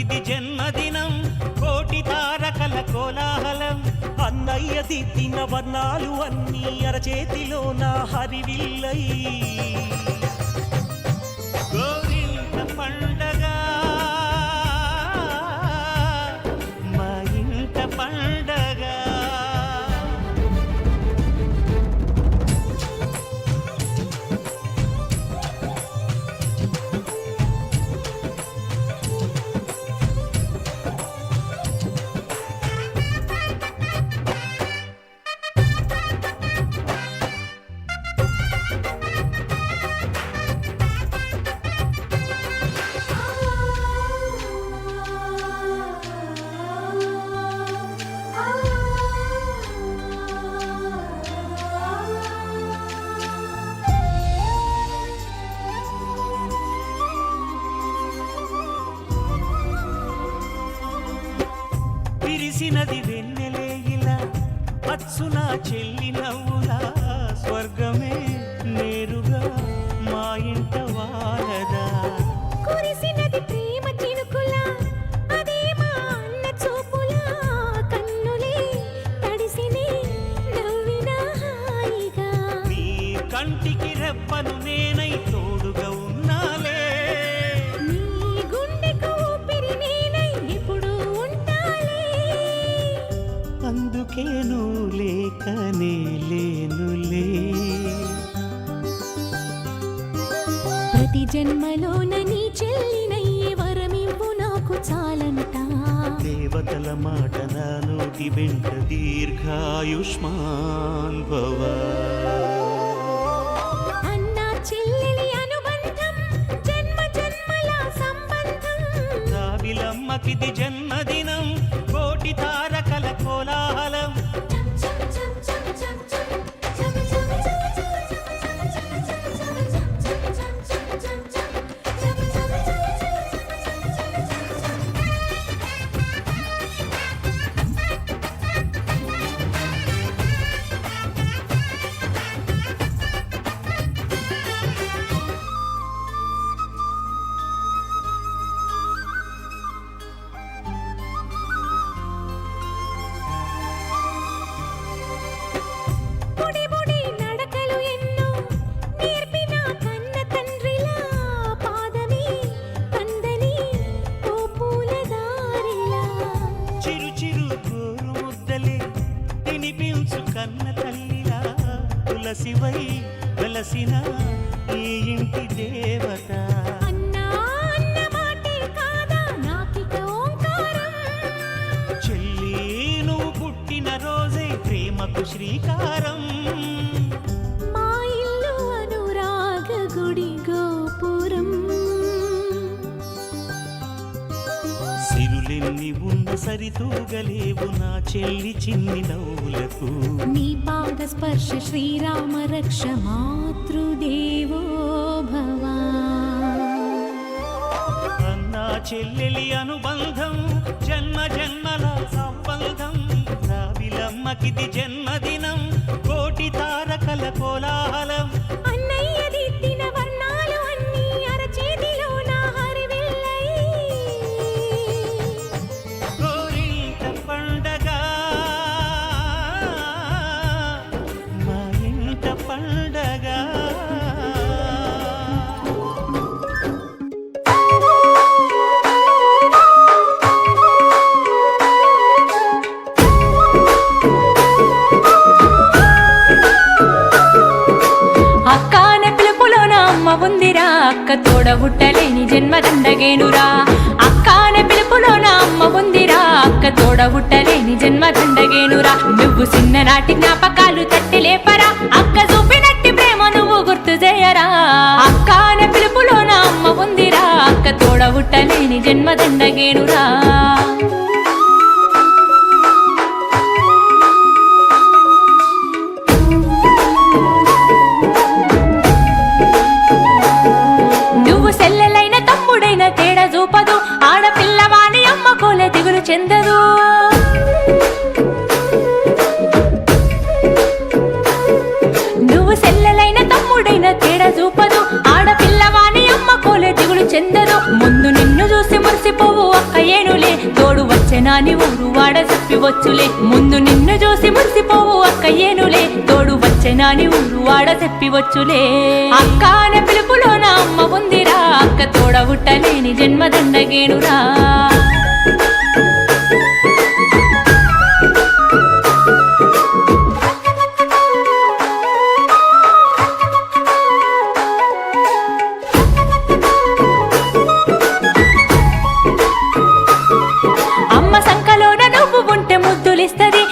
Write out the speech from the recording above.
ఇది జన్మదినం కోటి తారకల కోలాహలం. అన్నయ్య దిద్దిన వర్ణాలు అన్నీ అరచేతిలో నా హరివిల్లై విరిసినది వెన్నెలే ఇలా. అచ్చున చెల్లి నవ్వులా స్వర్గమే. ప్రతి జన్మలోన నీ చెల్లినయ్యే వరమివ్వు నాకు చాలంట. దేవతల మాట నా నోటి వెంట దీర్ఘాయుష్మాన్ భవ. అన్న చెల్లెలి అనుబంధం జన్మ జన్మల సంబంధం. రావిలమ్మకిది జన్మదినం వెలసిన సరితూగలేవు నా చెల్లి చిన్ని నవ్వులకు. నీ పాద స్పర్శ శ్రీరామ రక్ష మాతృదేవో భవా. అన్నా చెల్లెలి అనుబంధం జన్మ జన్మల సంబంధం. రావిలమ్మకిది జన్మదినం ఉందిరా అక్క తోడబుట్టలేని జన్మదండగేనురా. అక్క అనే నా అమ్మ ఉందిరా. అక్క తోడబుట్టలేని జన్మదండగేనురా. నువ్వు చిన్ననాటి జ్ఞాపకాలు తట్టి లేపరా. అక్క చూపినట్టి ప్రేమ నువ్వు గుర్తు చేయరా. అక్క అనే నా అమ్మ ఉందిరా. అక్క తోడబుట్టలేని జన్మదండగేనురా. నువ్వు చెల్లెలైన తమ్ముడైన తేడా చూపదు. ఆడపిల్లవాని అమ్మ కోలే దిగులు చెందదు. ముందు నిన్ను చూసి మురిసిపోవు అక్క ఏనులే. తోడు వచ్చెనాని ఊరు వాడ చెప్పి వచ్చులే. ముందు నిన్ను చూసి మురిసిపోవు అక్క ఏనులే. తోడు వచ్చెనాని ఊరు వాడ చెప్పి వచ్చులే. అక్క అనే పిలుపులో నా అమ్మ ఉందిరా. అక్క తోడ ఉట్టలేని జన్మదండగేనురా. చేతులిస్తుంది